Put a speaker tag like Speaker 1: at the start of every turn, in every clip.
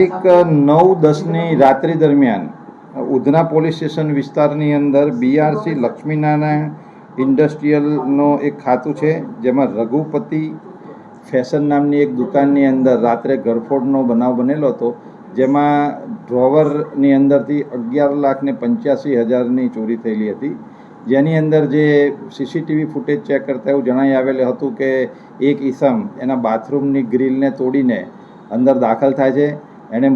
Speaker 1: એક નવ, દસની રાત્રિ દરમિયાન ઉધના પોલીસ સ્ટેશન વિસ્તારની અંદર બીઆરસી લક્ષ્મીનારાયણ ઇન્ડસ્ટ્રીયલનો એક ખાતું છે, જેમાં રઘુપતિ ફેશન નામની એક દુકાનની અંદર રાત્રે ગરફોડનો બનાવ બનેલો હતો, જેમાં ડ્રોવરની અંદરથી અગિયાર લાખ ને પંચ્યાસી હજારની ચોરી થયેલી હતી. જેની અંદર જે સીસીટીવી ફૂટેજ ચેક કરતા એવું જણાઈ આવેલું હતું કે એક ઈસમ એના બાથરૂમની ગ્રીલને તોડીને અંદર દાખલ થાય છે. એણે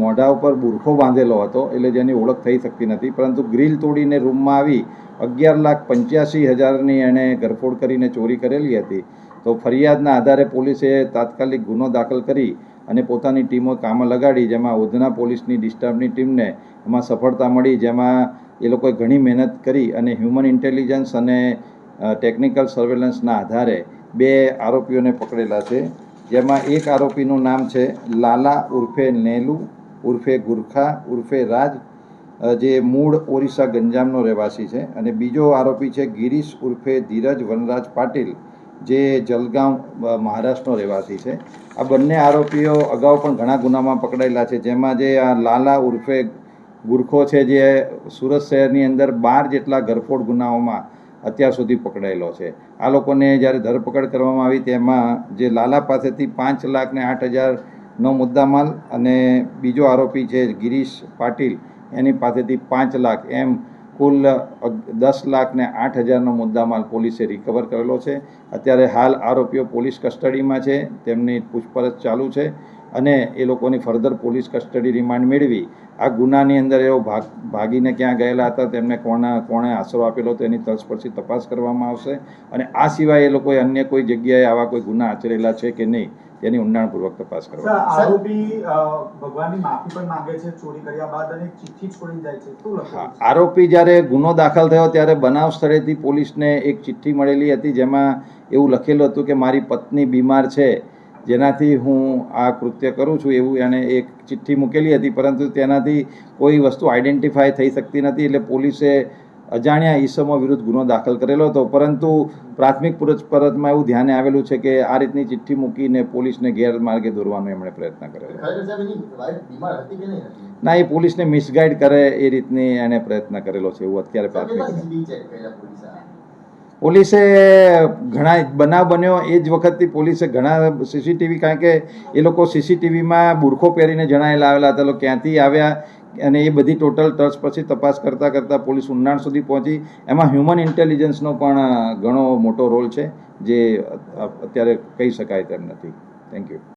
Speaker 1: મોઢા ઉપર બુરખો બાંધેલો હતો, એટલે જેની ઓળખ થઈ શકતી નથી. પરંતુ ગ્રીલ તોડીને રૂમમાં આવી અગિયાર લાખ પંચ્યાસી હજારની એણે ગરફોડ કરીને ચોરી કરેલી હતી. તો ફરિયાદના આધારે પોલીસે તાત્કાલિક ગુનો દાખલ કરી અને પોતાની ટીમો કામ લગાડી, જેમાં ઉધના પોલીસની ડિસ્ટર્બની ટીમને એમાં સફળતા મળી, જેમાં એ લોકોએ ઘણી મહેનત કરી અને હ્યુમન ઇન્ટેલિજન્સ અને ટેકનિકલ સર્વેલન્સના આધારે બે આરોપીઓને પકડેલા છે. જેમાં એક આરોપીનું નામ છે લાલા ઉર્ફે નેલુ, ઉર્ફે ગુરખા, ઉર્ફે રાજ જે મૂળ ઓરિસ્સા ગંજામનો રહેવાસી છે. અને બીજો આરોપી છે ગિરીશ ઉર્ફે ધીરજ વનરાજ પાટીલ, જે જલગાંવ મહારાષ્ટ્રનો રહેવાસી છે. આ બંને આરોપીઓ અગાઉ પણ ઘણા ગુનામાં પકડાયેલા છે, જેમાં જે આ લાલા ઉર્ફે ગુરખો છે, જે સુરત શહેરની અંદર બાર જેટલા ગરફોડ ગુનાઓમાં અત્યાર સુધી પકડાયેલો છે. આ લોકોને જ્યારે ધરપકડ કરવામાં આવી, તેમાં જે લાલા પાસેથી પાંચ લાખ ને આઠ હજારનો મુદ્દામાલ અને બીજો આરોપી છે ગિરીશ પાટીલ, એની પાસેથી પાંચ લાખ એમ કુલ દસ લાખ ને આઠ હજારનો મુદ્દામાલ પોલીસે રિકવર કરેલો છે. અત્યારે હાલ આરોપીઓ પોલીસ કસ્ટડીમાં છે. તેમની પૂછપરછ ચાલુ છે. અને એ લોકોની ફર્ધર પોલીસ કસ્ટડી રિમાન્ડ મેળવી. આ ગુનાની અંદર એઓ ભાગ ભાગીને ક્યાં ગયેલા હતા તેમને કોણે કોણે આશરો આપેલો હતો એની તલસ્પર્શી તપાસ કરવામાં આવશે. અને આ સિવાય એ લોકોએ અન્ય કોઈ જગ્યાએ આવા કોઈ ગુના આચરેલા છે કે નહીં તેની ઊંડાણપૂર્વક તપાસ
Speaker 2: સર
Speaker 1: કરવામાં
Speaker 2: આરોપી ભગવાનની માફી પણ માંગે છે ચોરી કર્યા બાદ અને ચિઠ્ઠી છોડી જાય છે.
Speaker 1: હા આરોપી જ્યારે ગુનો દાખલ થયો ત્યારે બનાવ સ્થળેથી પોલીસને એક ચિઠ્ઠી મળેલી હતી જેમાં એવું લખેલું હતું કે મારી પત્ની બીમાર છે જેનાથી હું આ કૃત્ય કરું છું એવું એણે એક ચિઠ્ઠી મૂકેલી હતી પરંતુ તેનાથી કોઈ વસ્તુ આઈડેન્ટિફાય થઈ શકતી નથી એટલે પોલીસે અજાણ્યા ઈસમો વિરુદ્ધ ગુનો દાખલ કરેલો હતો. પરંતુ પ્રાથમિક પૂછપરછમાં એવું ધ્યાને આવેલું છે કે આ રીતની ચિઠ્ઠી મૂકીને પોલીસને ગેરમાર્ગે દોરવાનો એમણે પ્રયત્ન કરેલો. ના એ પોલીસને મિસગાઈડ કરે એ રીતની એણે પ્રયત્ન કરેલો છે એવું અત્યારે પ્રાથમિક
Speaker 3: પોલીસે?
Speaker 1: ઘણા બનાવ બન્યો. એ જ વખતથી પોલીસે ઘણા સીસીટીવી, કારણ કે એ લોકો સીસીટીવીમાં બુરખો પહેરીને જણાયેલા આવેલા હતા. ક્યાંથી આવ્યા અને એ બધી ટોટલ ટચ પછી તપાસ કરતાં કરતાં પોલીસ ઊંડાણ સુધી પહોંચી. એમાં હ્યુમન ઇન્ટેલિજન્સનો પણ ઘણો મોટો રોલ છે, જે અત્યારે કહી શકાય તેમ નથી. Thank you